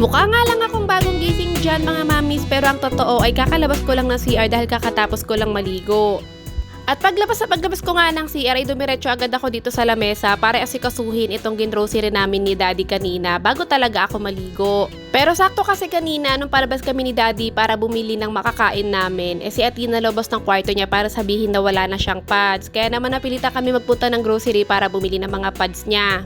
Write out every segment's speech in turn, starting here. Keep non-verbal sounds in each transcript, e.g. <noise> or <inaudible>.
Mukha nga lang akong bagong gising dyan mga mamis pero ang totoo ay kakalabas ko lang ng CR dahil kakatapos ko lang maligo. At paglabas sa paglabas ko nga ng CR ay dumiretso agad ako dito sa lamesa para asikasuhin itong ginrocery namin ni Daddy kanina bago talaga ako maligo. Pero sakto kasi kanina nung palabas kami ni Daddy para bumili ng makakain namin, eh si Atina lobos ng kwarto niya para sabihin na wala na siyang pads. Kaya naman napilita kami magpunta ng grocery para bumili ng mga pads niya.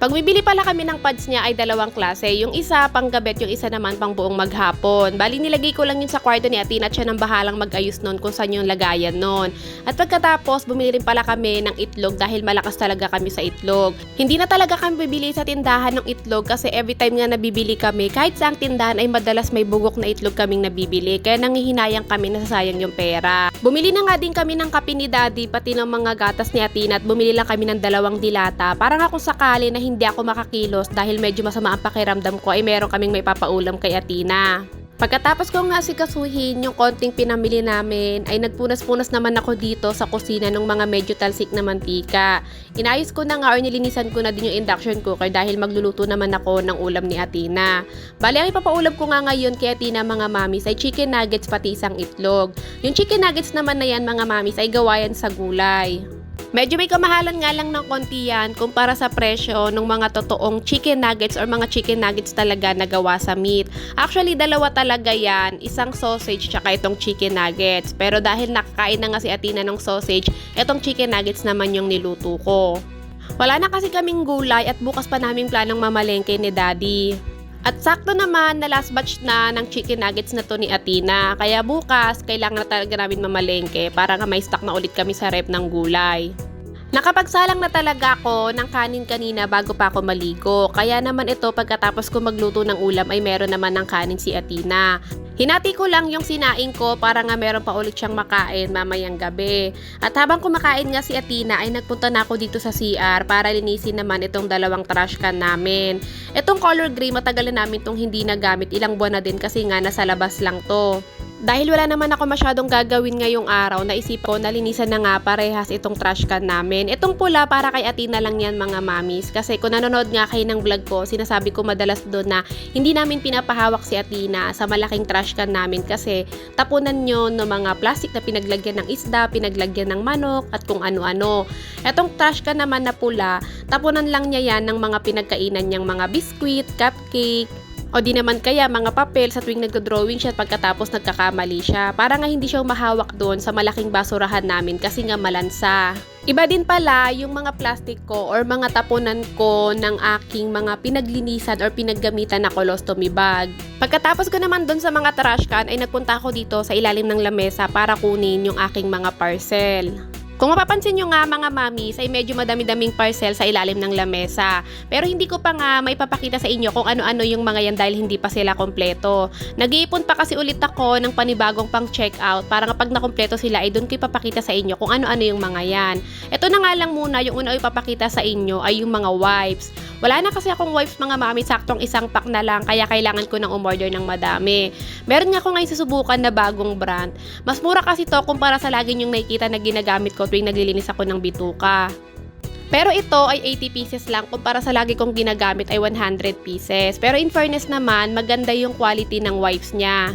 Pag bibili pala kami ng pads niya ay dalawang klase. Yung isa pang gabet, yung isa naman pang buong maghapon. Bali nilagay ko lang yun sa kwarto ni Atina at siya nang bahalang mag-ayos nun kung saan yung lagayan nun. At pagkatapos, bumili rin pala kami ng itlog dahil malakas talaga kami sa itlog. Hindi na talaga kami bibili sa tindahan ng itlog kasi every time nga nabibili kami, kahit sa ang tindahan ay madalas may bugok na itlog kaming nabibili. Kaya nangihinayang kami na sasayang yung pera. Bumili na nga din kami ng kape ni Daddy pati ng mga gatas ni Atina at bumili lang kami ng dalawang dilata. Para nga kung sakali na hindi ako makakilos dahil medyo masama ang pakiramdam ko ay meron kaming may papaulam kay Atina. Pagkatapos ko nga sikasuhin yung konting pinamili namin, ay nagpunas-punas naman ako dito sa kusina ng mga medyo talsik na mantika. Inayos ko na nga or nilinisan ko na din yung induction cooker dahil magluluto naman ako ng ulam ni Atina. Bali, ang ipapaulam ko nga ngayon kay Atina mga mamis ay chicken nuggets pati isang itlog. Yung chicken nuggets naman na yan mga mamis ay gawayan sa gulay. Medyo may kamahalan nga lang ng konti yan kumpara sa presyo ng mga totoong chicken nuggets or mga chicken nuggets talaga na gawa sa meat. Actually, dalawa talaga yan. Isang sausage tsaka itong chicken nuggets. Pero dahil nakakain na nga si Atina ng sausage, itong chicken nuggets naman yung niluto ko. Wala na kasi kaming gulay at bukas pa naming planong mamalengke ni Daddy. At sakto naman na last batch na ng chicken nuggets na to ni Atina. Kaya bukas, kailangan na talaga namin mamalengke para nga may stock na ulit kami sa rep ng gulay. Nakapagsalang na talaga ako ng kanin kanina bago pa ako maligo. Kaya naman ito pagkatapos ko magluto ng ulam ay meron naman ng kanin si Atina. Hinati ko lang yung sinaing ko para nga meron pa ulit siyang makain mamayang gabi. At habang kumakain nga si Atina ay nagpunta na ako dito sa CR para linisin naman itong dalawang trash can namin. Itong color gray matagal na namin itong hindi nagamit ilang buwan na din kasi nga nasa labas lang to. Dahil wala naman ako masyadong gagawin ngayong araw, naisip ko na linisan na nga parehas itong trash can namin. Itong pula para kay Atina lang yan mga mamis. Kasi kung nanonood nga kayo ng vlog ko, sinasabi ko madalas doon na hindi namin pinapahawak si Atina sa malaking trash can namin kasi tapunan nyo ng mga plastic na pinaglagyan ng isda, pinaglagyan ng manok at kung ano-ano. Itong trash can naman na pula, tapunan lang niya yan ng mga pinagkainan niyang mga biskwit, cupcake, o di naman kaya mga papel sa tuwing nagdo-drawing siya at pagkatapos nagkakamali siya. Para nga hindi siya mahawak doon sa malaking basurahan namin kasi nga malansa. Iba din pala yung mga plastic ko or mga tapunan ko ng aking mga pinaglinisan or pinaggamitan na colostomy bag. Pagkatapos ko naman doon sa mga trash can ay nagpunta ako dito sa ilalim ng lamesa para kunin yung aking mga parcel. Kung mapapansin nyo nga mga mamis ay medyo madami-daming parcel sa ilalim ng lamesa. Pero hindi ko pa nga may papakita sa inyo kung ano-ano yung mga yan dahil hindi pa sila kompleto. Nag-iipon pa kasi ulit ako ng panibagong pang check out para nga pag nakompleto sila ay doon ko ipapakita sa inyo kung ano-ano yung mga yan. Ito na nga lang muna yung una ipapakita sa inyo ay yung mga wipes. Wala na kasi akong wipes mga mami, saktong isang pack na lang kaya kailangan ko ng umorder ng madami. Meron nga ako ngayon susubukan na bagong brand. Mas mura kasi to kumpara sa lagi yung nakikita na ginagamit ko tuwing naglilinis ako ng bituka. Pero ito ay 80 pieces lang kumpara sa lagi kong ginagamit ay 100 pieces. Pero in fairness naman, maganda yung quality ng wipes niya.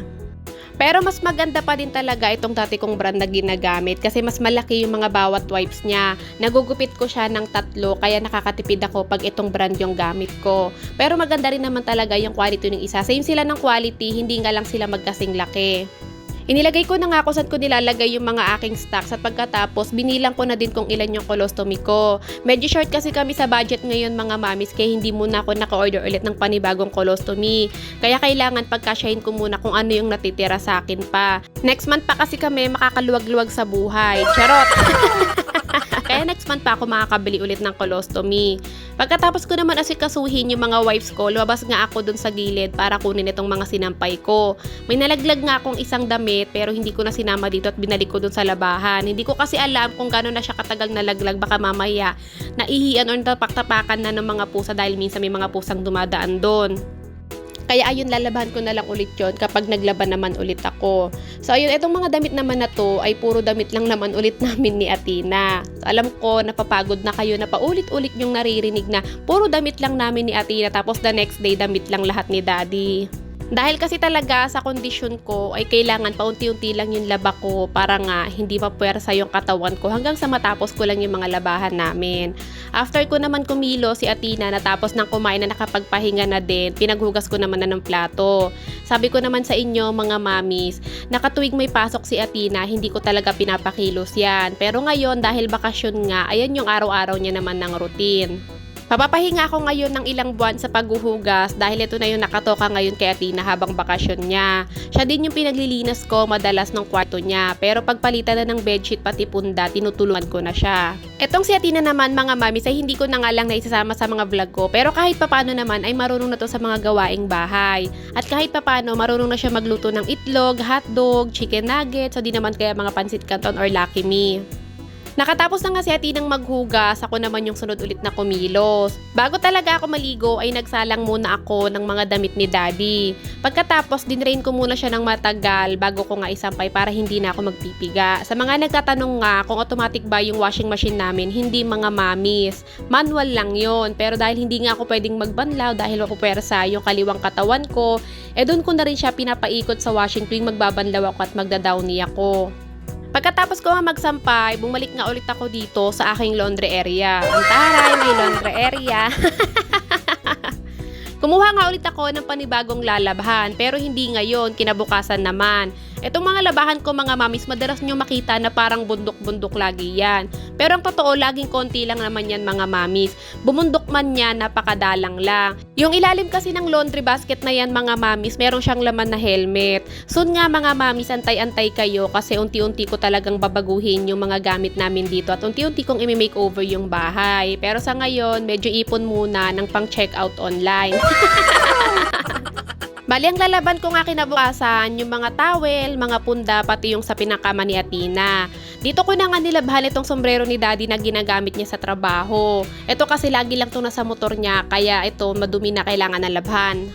Pero mas maganda pa din talaga itong dati kong brand na ginagamit kasi mas malaki yung mga bawat wipes niya. Nagugupit ko siya ng tatlo kaya nakakatipid ako pag itong brand yung gamit ko. Pero maganda rin naman talaga yung quality ng isa. Same sila ng quality, hindi nga lang sila magkasing laki. Inilagay ko na nga kung saan ko nilalagay yung mga aking stocks at pagkatapos binilang ko na din kung ilan yung colostomy ko. Medyo short kasi kami sa budget ngayon mga mamis kaya hindi muna ako naka-order ulit ng panibagong colostomy. Kaya kailangan pagkasyahin ko muna kung ano yung natitira sa akin pa. Next month pa kasi kami makakaluwag-luwag sa buhay. Charot! <laughs> Kaya next month pa ako makakabili ulit ng colostomy. Pagkatapos ko naman asikasuhin yung mga wipes ko, lumabas nga ako dun sa gilid para kunin itong mga sinampay ko. May nalaglag nga akong isang damit pero hindi ko na sinama dito at binalik ko dun sa labahan. Hindi ko kasi alam kung gano'n na siya katagal nalaglag baka mamaya naihian or tapak-tapakan na ng mga pusa dahil minsan may mga pusang dumadaan doon. Kaya ayun, lalabahan ko na lang ulit yon kapag naglaban naman ulit ako. So ayun, itong mga damit naman na to ay puro damit lang naman ulit <laughs> namin ni Atina. So, alam ko, napapagod na kayo na paulit-ulit yung naririnig na puro damit lang namin ni Atina tapos the next day damit lang lahat ni Daddy. Dahil kasi talaga sa kondisyon ko ay kailangan paunti-unti lang yung laba ko para nga hindi mapuwersa yung katawan ko hanggang sa matapos ko lang yung mga labahan namin. After ko naman kumilo si Atina natapos ng kumain na nakapagpahinga na din, pinaghugas ko naman na ng plato. Sabi ko naman sa inyo mga mamis, nakatuwig may pasok si Atina, hindi ko talaga pinapakilos yan. Pero ngayon dahil bakasyon nga, ayan yung araw-araw niya naman ng routine. Papapahinga ako ngayon ng ilang buwan sa paghuhugas dahil ito na yung nakatoka ngayon kay Atina habang bakasyon niya. Siya din yung pinaglilinas ko madalas ng kwarto niya pero pagpalitan na ng bedsheet pati punda, tinutulungan ko na siya. Etong si Atina naman mga mamis ay hindi ko na nga lang naisasama sa mga vlog ko pero kahit papano naman ay marunong na to sa mga gawaing bahay. At kahit papano marunong na siya magluto ng itlog, hotdog, chicken nuggets, so di naman kaya mga pansit canton or Lucky Me. Nakatapos na nga si Ati ng maghugas, ako naman yung sunod ulit na kumilos. Bago talaga ako maligo ay nagsalang muna ako ng mga damit ni Daddy. Pagkatapos dinrain ko muna siya ng matagal bago ko nga isampay para hindi na ako magpipiga. Sa mga nagtatanong nga kung automatic ba yung washing machine namin, hindi mga mamis. Manual lang yon pero dahil hindi nga ako pwedeng magbanlaw dahil mapupersa yung kaliwang katawan ko, eh doon ko na rin siya pinapaikot sa washing tuwing magbabanlaw ako at magdadowny ako. Pagkatapos ko nga magsampay, bumalik nga ulit ako dito sa aking laundry area. Ang taray, may laundry area. <laughs> Kumuha nga ulit ako ng panibagong lalabhan, pero hindi ngayon, kinabukasan naman. Itong mga labahan ko mga mamis, madalas nyo makita na parang bundok-bundok lagi yan. Pero ang totoo, laging konti lang naman yan mga mamis. Bumundok man yan, napakadalang lang. Yung ilalim kasi ng laundry basket na yan mga mamis, meron siyang laman na helmet. Soon nga mga mamis, antay-antay kayo kasi unti-unti ko talagang babaguhin yung mga gamit namin dito at unti-unti kong imi-makeover yung bahay. Pero sa ngayon, medyo ipon muna ng pang check-out online. <laughs> Bali, ang lalaban ko nga kinabukasan, yung mga towel, mga punda, pati yung sa pinakama ni Atina. Dito ko na nga nilabhan itong sombrero ni Daddy na ginagamit niya sa trabaho. Ito kasi lagi lang itong nasa motor niya, kaya ito madumi na kailangan na labhan.